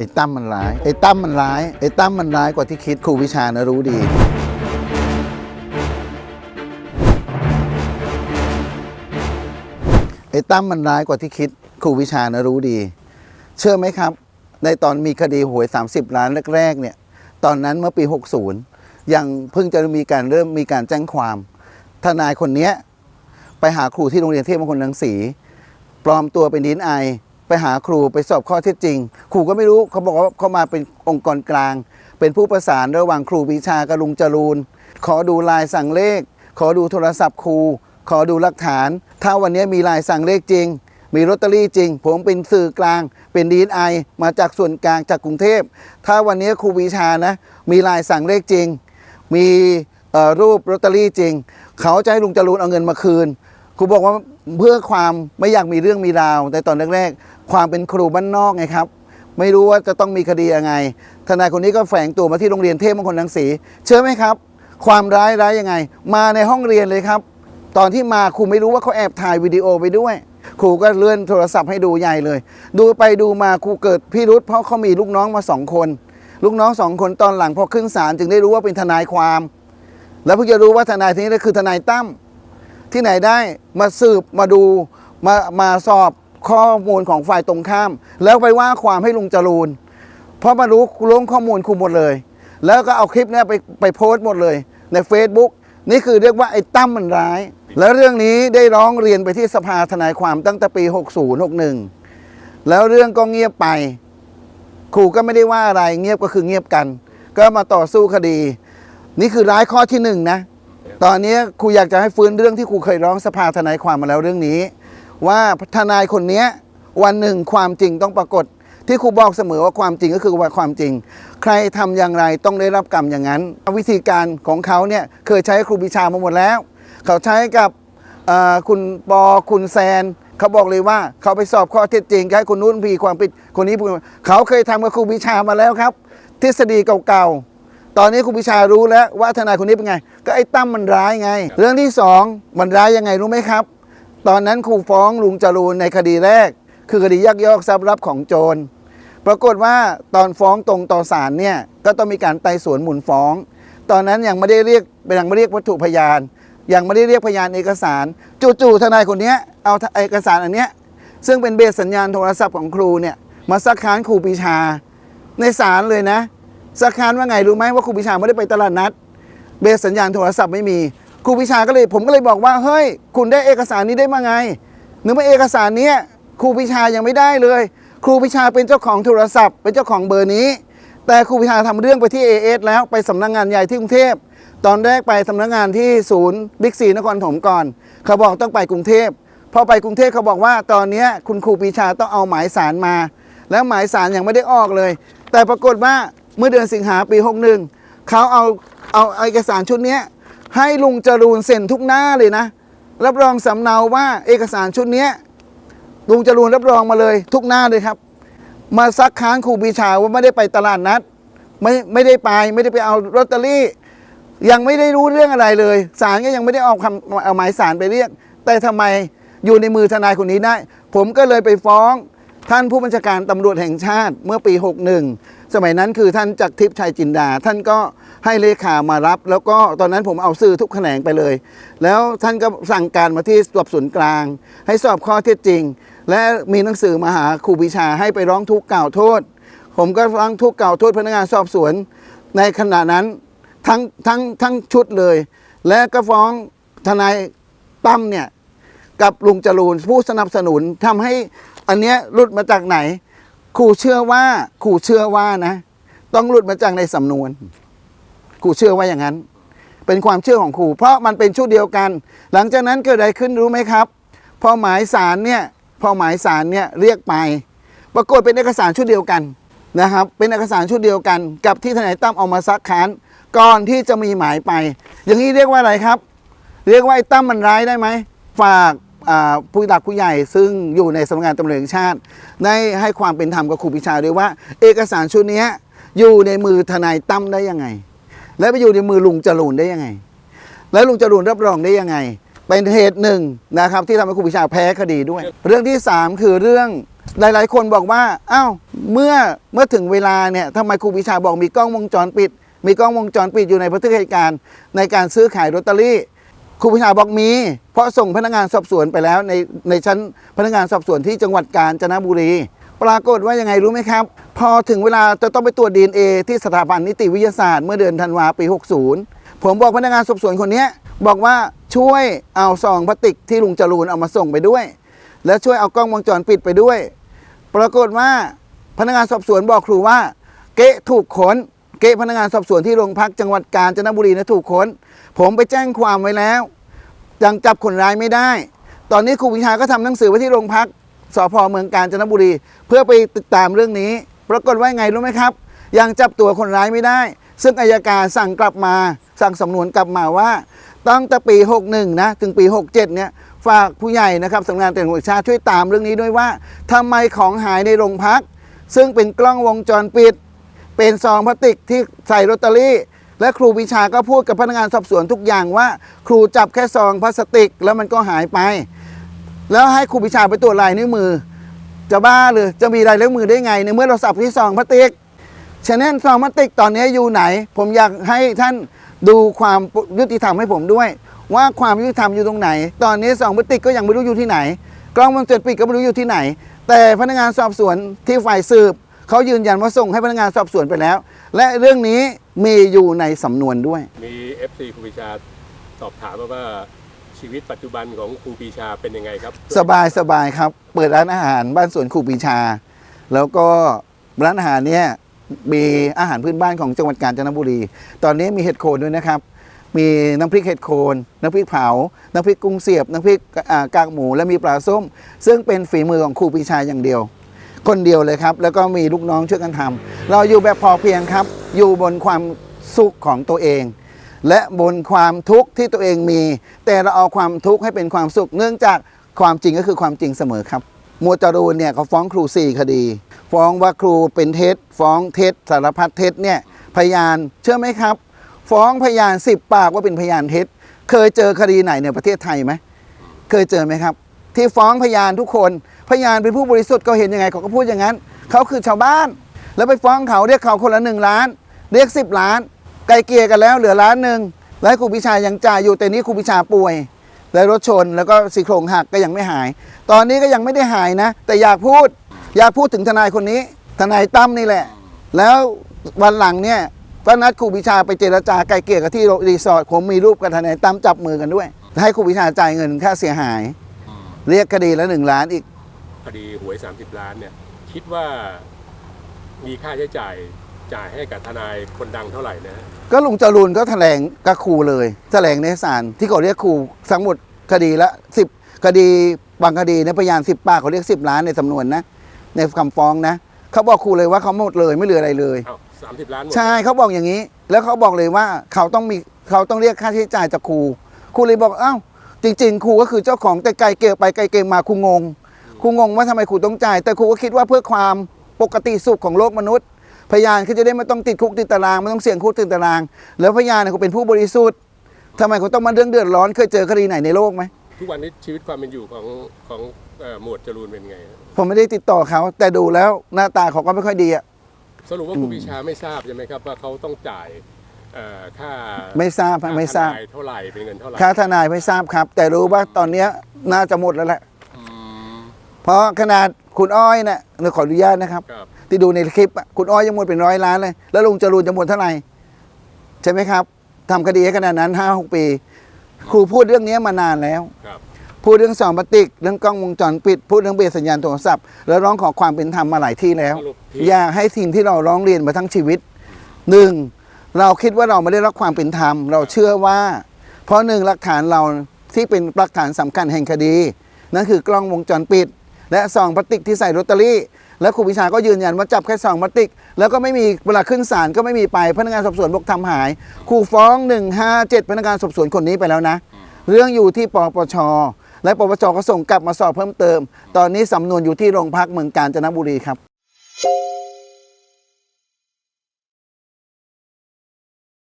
ไอ้ตั้มมันร้าย ไอ้ตั้มมันร้าย ไอ้ตั้มมันร้ายกว่าที่คิดครูวิชานะรู้ดี ไอ้ตั้มมันร้ายกว่าที่คิดครูวิชานะรู้ดี เชื่อไหมครับ ในตอนมีคดีหวย 30 ล้านแรกๆเนี่ย ตอนนั้นเมื่อปี 60 ยังเพิ่งจะมีการเริ่มมีการแจ้งความ ทนายคนเนี้ยไปหาครูที่โรงเรียนเทพมงคลรังสี ปลอมตัวเป็นดีนไอ ไปหาครูไปสอบข้อเท็จจริง ครูก็ไม่รู้เขาบอกว่าเขามาเป็นองค์กรกลาง เป็นผู้ประสานระหว่างครูปีชากับลุงจรูน ขอดูลายสั่งเลข ขอดูโทรศัพท์ครู ขอดูหลักฐาน ถ้าวันนี้มีลายสั่งเลขจริง มีลอตเตอรี่จริง ผมเป็นสื่อกลาง เป็นดีไอมาจากส่วนกลางจากกรุงเทพ ถ้าวันนี้ครูปีชานะ มีลายสั่งเลขจริง มีรูปลอตเตอรี่จริง เขาจะให้ลุงจรูนเอาเงินมาคืน ครูบอกว่าเพื่อความไม่อยากมีเรื่องมีราวในตอนแรกๆความเป็นครูบ้านนอกไงครับ ไม่รู้ว่าจะต้องมีคดียังไง ทนายคนนี้ก็แฝงตัวมาที่โรงเรียนเทพมงคลรังสีเชื่อไหมครับ ความร้ายร้ายยังไง มาในห้องเรียนเลยครับ ตอนที่มาครูไม่รู้ว่าเขาแอบถ่ายวิดีโอไปด้วย ครูก็เลื่อนโทรศัพท์ให้ดูใหญ่เลย ดูไปดูมาครูเกิดพิรุษเพราะเขามีลูกน้องมาสองคน ลูกน้องสองคนตอนหลังพอขึ้นศาลจึงได้รู้ว่าเป็นทนายความ แล้วเพิ่งจะรู้ว่าทนายที่นี้คือทนายตั้ม ที่ไหนได้มาสืบมาดูมามาสอบข้อมูลของฝ่ายตรงข้าม แล้วไปว่าความให้ลุงจรูนเพราะมารู้ล้วงข้อมูลคุมหมดเลย แล้วก็เอาคลิปนี้ไปไปโพสต์หมดเลยใน Facebook นี่คือเรียกว่าไอ้ตั้มมันร้าย แล้วเรื่องนี้ได้ร้องเรียนไปที่สภาทนายความตั้งแต่ปี 60 61 แล้วเรื่องก็เงียบไปครูก็ไม่ได้ว่าอะไรเงียบก็คือเงียบกัน ก็มาต่อสู้คดี นี่คือร้ายข้อที่หนึ่งนะ ตอนนี้ครูอยากจะให้ฟื้นเรื่องที่ครูเคยร้องสภาทนายความมาแล้วเรื่องนี้ ว่าทนายคนนี้วันหนึ่งความจริงต้องปรากฏ ที่ครูบอกเสมอว่าความจริงก็คือว่าความจริง ใครทำอย่างไรต้องได้รับกรรมอย่างนั้น วิธีการของเขาเนี่ยเคยใช้ครูบิชามาหมดแล้ว เขาใช้กับคุณปอคุณแซนเขาบอกเลยว่าเขาไปสอบข้อเท็จจริงให้คนนู้นพีความผิดคนนี้พูดเขาเคยทำกับครูบิชามาแล้วครับ ทฤษฎีเก่าๆ ตอนนี้ครูปิชารู้แล้วว่าทนายคนนี้เป็นไง ก็ไอ้ตั้มมันร้ายไง เรื่องที่สองมันร้ายยังไงรู้ไหมครับ ตอนนั้นครูฟ้องลุงจรูนในคดีแรก คือคดียักยอกทรัพย์รับของโจร ปรากฏว่าตอนฟ้องตรงต่อศาลเนี่ยก็ต้องมีการไต่สวนหมุนฟ้อง ตอนนั้นยังไม่ได้เรียกยังไม่เรียกวัตถุพยาน ยังไม่ได้เรียกพยานเอกสาร จู่ๆทนายคนนี้เอาเอกสารอันเนี้ยซึ่งเป็นเบสสัญญาณโทรศัพท์ของครูเนี่ยมาซักค้านครูปีชาในศาลเลยนะ สักคานว่าไงรู้ไหมว่าครูปิชาไม่ได้ไปตลาดนัด เบสสัญญาณโทรศัพท์ไม่มีครูปิชาก็เลยผมก็เลยบอกว่าเฮ้ย คุณได้เอกสารนี้ได้มาไงนึกว่าเอกสารนี้ครูปิชายังไม่ได้เลย ครูปิชาเป็นเจ้าของโทรศัพท์ เป็นเจ้าของเบอร์นี้ แต่ครูปิชาทำเรื่องไปที่ AS แล้วไปสำนักงานใหญ่ที่กรุงเทพตอนแรกไปสำนักงานที่ศูนย์บิ๊กซีนครถมก่อนเขาบอกต้องไปกรุงเทพพอไปกรุงเทพเขาบอกว่าตอนนี้คุณครูปีชาต้องเอาหมายสารมา แล้วหมายสารยังไม่ได้ออกเลย แต่ปรากฏว่า เมื่อเดือนสิงหาปี 61เขาเอาเอาเอกสารชุดนี้ให้ลุงจรูนเซ็นทุกหน้าเลยนะ รับรองสำเนาว่าเอกสารชุดนี้ลุงจรูนรับรองมาเลยทุกหน้าเลยครับ มาซักค้านครูปีชาว่าไม่ได้ไปตลาดนัด ไม่ไม่ได้ไปไม่ได้ไปเอาลอตเตอรี่ ยังไม่ได้รู้เรื่องอะไรเลยศาลก็ยังไม่ได้เอาคำเอาหมายสารไปเรียก แต่ทำไมอยู่ในมือทนายคนนี้ได้ ผมก็เลยไปฟ้อง ท่านผู้บัญชาการตำรวจแห่งชาติเมื่อปี 61 สมัยนั้นคือท่านจักรทิพย์ชัยจินดา ท่านก็ให้เลขามารับ แล้วก็ตอนนั้นผมเอาสื่อทุกแขนงไปเลย แล้วท่านก็สั่งการมาที่สอบสวนกลาง ให้สอบข้อเท็จจริง และมีหนังสือมาหาครูปีชาให้ไปร้องทุกข์กล่าวโทษ ผมก็ร้องทุกข์กล่าวโทษพนักงานสอบสวน ในขณะนั้นทั้งทั้งทั้งชุดเลย และก็ฟ้องทนายตั้มเนี่ยกับลุงจรูนผู้สนับสนุนทำให้ อันเนี้ยหลุดมาจากไหนครูเชื่อว่าครูเชื่อว่านะ ต้องหลุดมาจากในสำนวนครูเชื่อว่าอย่างนั้น เป็นความเชื่อของครูเพราะมันเป็นชุดเดียวกัน หลังจากนั้นเกิดอะไรขึ้นรู้ไหมครับ พอหมายสารเนี่ยพอหมายสารเนี่ยเรียกไป ปรากฏเป็นเอกสารชุดเดียวกันนะครับ เป็นเอกสารชุดเดียวกัน กับที่ทนายตั้มเอามาซักค้านก่อนที่จะมีหมายไป อย่างนี้เรียกว่าอะไรครับ เรียกว่าไอ้ตั้มมันร้ายได้ไหมฝาก ผู้หลักผู้ใหญ่ซึ่งอยู่ในสำนักงานตำรวจแห่งชาติ ได้ให้ความเป็นธรรมกับครูปิชาด้วยว่า เอกสารชุดนี้อยู่ในมือทนายตั้มได้ยังไง และไปอยู่ในมือลุงจรูนได้ยังไง แล้วลุงจรูนรับรองได้ยังไง เป็นเหตุหนึ่งนะครับที่ทำให้ครูปิชาแพ้คดีด้วย เรื่องที่ 3 คือเรื่องหลาย ๆ คนบอกว่าอ้าวเมื่อเมื่อถึงเวลาเนี่ยทำไมครูปรีชาบอกมีกล้องวงจรปิด มีกล้องวงจรปิดอยู่ในบันทึกเหตุการณ์ในการซื้อขายลอตเตอรี่ ครูปรีชาบอกมี เพราะส่งพนักงานสอบสวนไปแล้วในในชั้นพนักงานสอบสวนที่จังหวัดกาญจนบุรี ปรากฏว่ายังไงรู้ไหมครับ พอถึงเวลาจะต้องไปตรวจ DNA ที่สถาบันนิติวิทยาศาสตร์เมื่อเดือนธันวาปี 60 ผมบอกพนักงานสอบสวนคนนี้บอกว่าช่วยเอาซองพลาสติกที่ลุงจรูนเอามาส่งไปด้วย แล้วช่วยเอากล้องวงจรปิดไปด้วย ปรากฏว่าพนักงานสอบสวนบอกครูว่า เก๊ะถูกขน เก๊พนักงานสอบสวนที่โรงพักจังหวัดกาญจนบุรีนะถูกขนผมไปแจ้งความไว้แล้วยังจับคนร้ายไม่ได้ ตอนนี้ครูวิชาก็ทำหนังสือไว้ที่โรงพักสพเมืองกาญจนบุรี เพื่อไปติดตามเรื่องนี้ปรากฏว่าไงรู้ไหมครับ ยังจับตัวคนร้ายไม่ได้ ซึ่งอายการสั่งกลับมา สั่งสำนวนกลับมาว่าตั้งแต่ปี 61 นะ ถึงปี 67 เนี่ย ฝากผู้ใหญ่นะครับสำนักงานตำรวจแห่งชาติช่วยตามเรื่องนี้ด้วยว่าทำไมของหายในโรงพัก ซึ่งเป็นกล้องวงจรปิด เป็นซองพลาสติกที่ใส่ลอตเตอรี่ และครูวิชาก็พูดกับพนักงานสอบสวนทุกอย่างว่า ครูจับแค่ซองพลาสติก แล้วมันก็หายไป แล้วให้ครูวิชาไปตรวจลายนิ้วมือ จะบ้าหรือจะมีลายนิ้วมือได้ไง ในเมื่อเราสับที่ซองพลาสติกฉะนั้นซองพลาสติกตอนนี้อยู่ไหน ผมอยากให้ท่านดูความยุติธรรมให้ผมด้วย ว่าความยุติธรรมอยู่ตรงไหน ตอนนี้ซองพลาสติกก็ยังไม่รู้อยู่ที่ไหน กล้องวงจรปิดก็ไม่รู้อยู่ที่ไหน แต่พนักงานสอบสวนที่ฝ่ายสืบ เขายืนยันว่าส่งให้พนักงานสอบสวนไปแล้ว และเรื่องนี้มีอยู่ในสำนวนด้วย มี FC ครูปรีชาสอบถามมาว่าชีวิตปัจจุบันของครูปรีชาเป็นยังไงครับสบายสบายครับ เปิดร้านอาหารบ้านสวนครูปรีชา แล้วก็ร้านอาหารเนี่ยมีอาหารพื้นบ้านของจังหวัดกาญจนบุรี ตอนนี้มีเห็ดโคนด้วยนะครับ มีน้ำพริกเห็ดโคน น้ำพริกเผา น้ำพริกกุ้งเสียบ น้ำพริกอ่ากากหมู และมีปลาส้ม ซึ่งเป็นฝีมือของครูปรีชาอย่างเดียว คนเดียวเลยครับ แล้วก็มีลูกน้องช่วยกันทำเราอยู่แบบพอเพียงครับ อยู่บนความสุขของตัวเอง และบนความทุกข์ที่ตัวเองมี แต่เราเอาความทุกข์ให้เป็นความสุข เนื่องจากความจริงก็คือความจริงเสมอครับหมวจรูนเนี่ยเขาฟ้องครูสี่คดี ฟ้องว่าครูเป็นเท็จ ฟ้องเท็จสารพัดเท็จเนี่ยพยานเชื่อไหมครับ ฟ้องพยานสิบปากว่าเป็นพยานเท็จ เคยเจอคดีไหนในประเทศไทยไหมเคยเจอไหมครับ ที่ฟ้องพยานทุกคน พยานเป็นผู้บริสุทธิ์ก็เห็นยังไงเขาก็พูดอย่างนั้น เขาคือชาวบ้าน แล้วไปฟ้องเขาเรียกเขาคนละหนึ่งล้าน เรียกสิบล้าน ไกลเกลี่ยกันแล้วเหลือล้านหนึ่งแล้วครูพิชายังจ่ายอยู่แต่นี้ครูพิชาป่วย แล้วรถชนแล้วก็ซี่โครงหักก็ยังไม่หาย ตอนนี้ก็ยังไม่ได้หายนะ แต่อยากพูดอยากพูดถึงทนายคนนี้ ทนายตั้มนี่แหละ แล้ววันหลังเนี่ยก็นัดครูพิชาไปเจรจาไกลเกลี่ยกับที่รีสอร์ทผมมีรูปกับทนายตั้มจับมือกันด้วยให้ครูพิชาจ่ายเงินค่าเสียหาย เรียกคดีละหนึ่งล้านอีก คดีหวย 30 ล้านเนี่ย คิดว่ามีค่าใช้จ่ายจ่ายให้กับทนายคนดังเท่าไหร่นะฮะก็ลุงจรูนก็แถลงกับครูเลยแถลงในศาลที่เขาเรียกครูทั้งหมดคดีละสิบคดีบางคดีในยพยานสิบปากเขาเรียกสิบล้านในสำนวนนะ ในคำฟ้องนะเขาบอกครูเลยว่าเขาหมดเลยไม่เหลืออะไรเลยเอ้าสามสิบล้านหมดใช่เขาบอกอย่างนี้ แล้วเขาบอกเลยว่าเขาต้องมีเขาต้องเรียกค่าใช้จ่ายจากครูครูเลยบอกเอ้า จริง ๆ ครูก็คือเจ้าของแต่ไกลเกลี่ยไปไกลเกลี่ยมาครูงงครูงงว่าทำไมครูต้องจ่าย แต่ครูก็คิดว่าเพื่อความปกติสุขของโลกมนุษย์ พยานเขาจะได้ไม่ต้องติดคุกติดตารางไม่ต้องเสี่ยงคุกติดตาราง แล้วพยานเนี่ยเขาเป็นผู้บริสุทธิ์ทำไมเขาต้องมาเรื่องเดือดร้อนเคยเจอคดีไหนในโลกไหมทุกวันนี้ชีวิตความเป็นอยู่ของของเอ่อหมวดจรูนเป็นไงฮะผมไม่ได้ติดต่อเขา แต่ดูแล้วหน้าตาเขาก็ไม่ค่อยดีอะ สรุปว่าครูปรีชาไม่ทราบใช่ไหมครับว่าเขาต้องจ่าย เอ่อค่าไม่ทราบค่ไม่ทราบทนยเท่าไหร่เป็นเงินเท่าไหร่ค่าทนายไม่ทราบครับ แต่รู้ว่าตอนเนี้ยน่าจะหมดแล้วแหละอืมเพราะขนาดคุณอ้อยเนี่ยเราขออนุญาตนะครับ ครับที่ดูในคลิปอะคุณอ้อยยังหมดเป็นร้อยล้านเลย แล้วลุงจรูนจะหมดเท่าไหร่ ใช่ไหมครับทำคดีให้ขนาดนั้นห้าหกปี ครูพูดเรื่องนี้มานานแล้ว ครับพูดเรื่องสองปฏิก เรื่องกล้องวงจรปิด พูดเรื่องเบสสัญญาณโทรศัพท์ แล้วร้องขอความเป็นธรรมมาหลายที่แล้ว สรุปที่อยากให้ทีมที่เราร้องเรียนมาทั้งชีวิตหนึ่ง เราคิดว่าเราไม่ได้รับความเป็นธรรม เราเชื่อว่า เพราะหนึ่งหลักฐานเราที่เป็นหลักฐานสำคัญแห่งคดี นั่นคือกล้องวงจรปิด และซองพลาสติกที่ใส่ลอตเตอรี่ และครูพิชาก็ยืนยันว่าจับแค่ซองพลาสติก แล้วก็ไม่มีเวลาขึ้นศาลก็ไม่มีไปพนักงานสอบสวนบอกทำหายครูฟ้อง 157 พนักงานสอบสวนคนนี้ไปแล้วนะ เรื่องอยู่ที่ปปชและปปชก็ส่งกลับมาสอบเพิ่มเติม ตอนนี้สำนวนอยู่ที่โรงพักเมืองกาญจนบุรีครับ